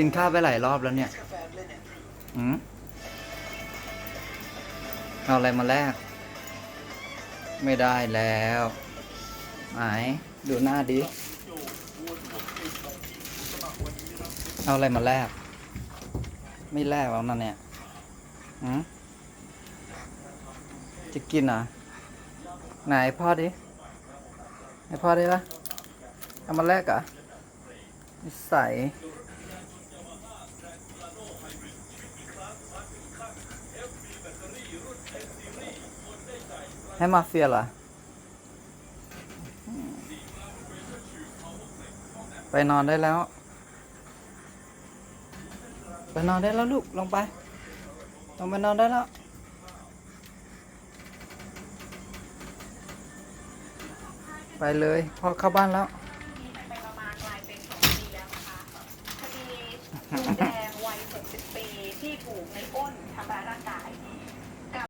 กินข้าวไปหลายรอบแล้วเนี่ยอืมเอาอะไรมาแลก ไม่ได้แล้วไหนดูหน้าดิ เอาอะไรมาแลก ไม่แลกแล้วนั่นเนี่ยอืมจะกินเหรอะไหนพ่อดิ ให้พ่อได้ปะเอามาแลกอะนิสั ให้มาเฟียเหรอ ไปนอนได้แล้ว ไปนอนได้แล้วลูก ลงไป ลงไปนอนได้แล้ว ไปเลยพ่อเข้าบ้านแล้วไปประมาณกลายเป็นสองปีแล้วนะคะคดีลุงแดงวัย60ปีที่ถูกในอ้นทำร้ายร่างกาย